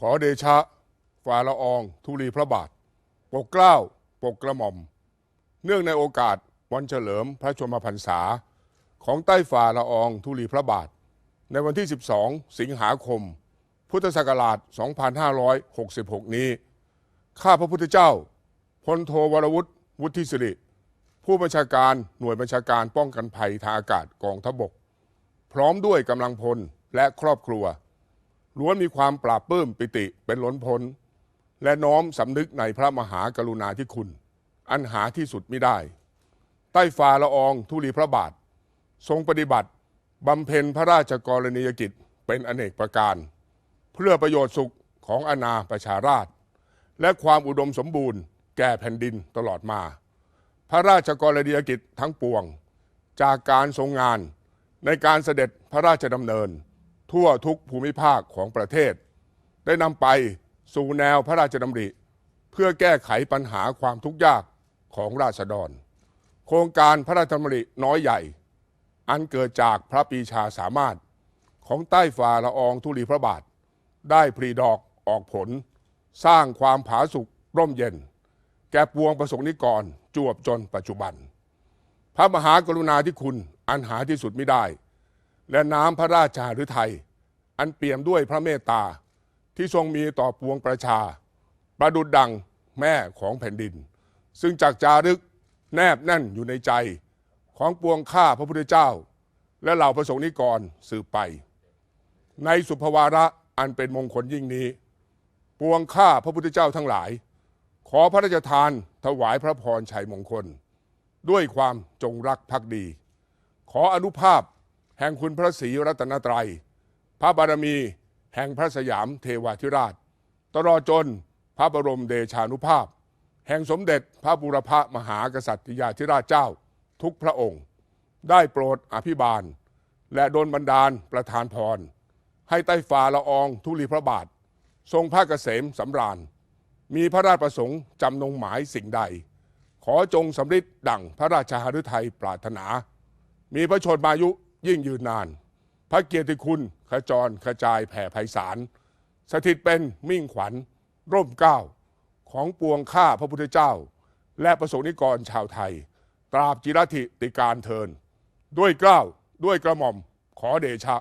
ขอเดชะฝ่าละอองธุลีพระบาท ปกเกล้า ปกกระหม่อม เนื่องในโอกาสวันเฉลิมพระชนมพรรษา ของใต้ฝ่าละอองธุลีพระบาท ในวันที่ 12 สิงหาคม พุทธศักราช 2566 นี้ ข้าพระพุทธเจ้าพลโทวรวุฒิวุฒิสิริ ผู้บัญชาการหน่วยบัญชาการป้องกันภัยทางอากาศกองทพบก พร้อมด้วยกำลังพลและครอบครัว ล้วนมีความปราบปื้มปิติเป็นล้นพ้น และน้อมสำนึกในพระมหากรุณาธิคุณ อันหาที่สุดไม่ได้ ใต้ฝ่าละอองธุลีพระบาท ทรงปฏิบัติบำเพ็ญพระราชกรณียกิจเป็นอเนกประการ เพื่อประโยชน์สุขของอาณาประชาราษฎรและความอุดมสมบูรณ์แก่แผ่นดินตลอดมา พระราชกรณียกิจทั้งปวง จากการทรงงานในการเสด็จพระราชดำเนิน ทั่วทุกภูมิภาคของประเทศ ได้นำไปสู่แนวพระราชดำริ เพื่อแก้ไขปัญหาความทุกข์ยากของราษฎร โครงการพระราชดำริน้อยใหญ่ อันเกิดจากพระปีชาสามารถของใต้ฝ่าละอองธุลีพระบาท ได้พรีดอกออกผล สร้างความผาสุกร่มเย็น แก่ปวงประสงค์นิกรจวบจนปัจจุบัน พระมหากรุณาธิคุณอันหาที่สุดไม่ได้ และน้ำพระราชาฤทัยอันเปี่ยมด้วยพระเมตตาที่ทรงมีต่อปวงประชา ประดุดดังแม่ของแผ่นดิน ซึ่งจากจารึกแนบแน่นอยู่ในใจของปวงข้าพระพุทธเจ้า และเหล่าประสงค์นิกรสืบไป ในสุภวาระอันเป็นมงคลยิ่งนี้ ปวงข้าพระพุทธเจ้าทั้งหลาย ขอพระราชทานถวายพระพรชัยมงคล ด้วยความจงรักภักดี ขออนุภาพ แห่งคุณพระศรีรัตนตรัย พระบารมีแห่งพระสยามเทวาธิราช ตลอดจนพระบรมเดชานุภาพ แห่งสมเด็จพระบุรพมหากษัตริยาธิราชเจ้า ทุกพระองค์ ได้โปรดอภิบาล และโดนบันดาลประทานพร ให้ใต้ฝ่าละอองธุลีพระบาท ทรงพระเกษมสำราญ มีพระราชประสงค์จำนงหมายสิ่งใด ขอจงสำฤทธิ์ดั่งพระราชาฤทัยปรารถนา มีพระชนมายุ ยิ่งยืนนาน พระเกียรติคุณขจรกระจายแผ่ไพศาลสถิตเป็นมิ่งขวัญ ร่มเกล้า ของปวงข้าพระพุทธเจ้า และประสงค์นิกรชาวไทย ตราบจิรธิติการเทิน ด้วยเกล้าด้วยกระหม่อมขอเดชะ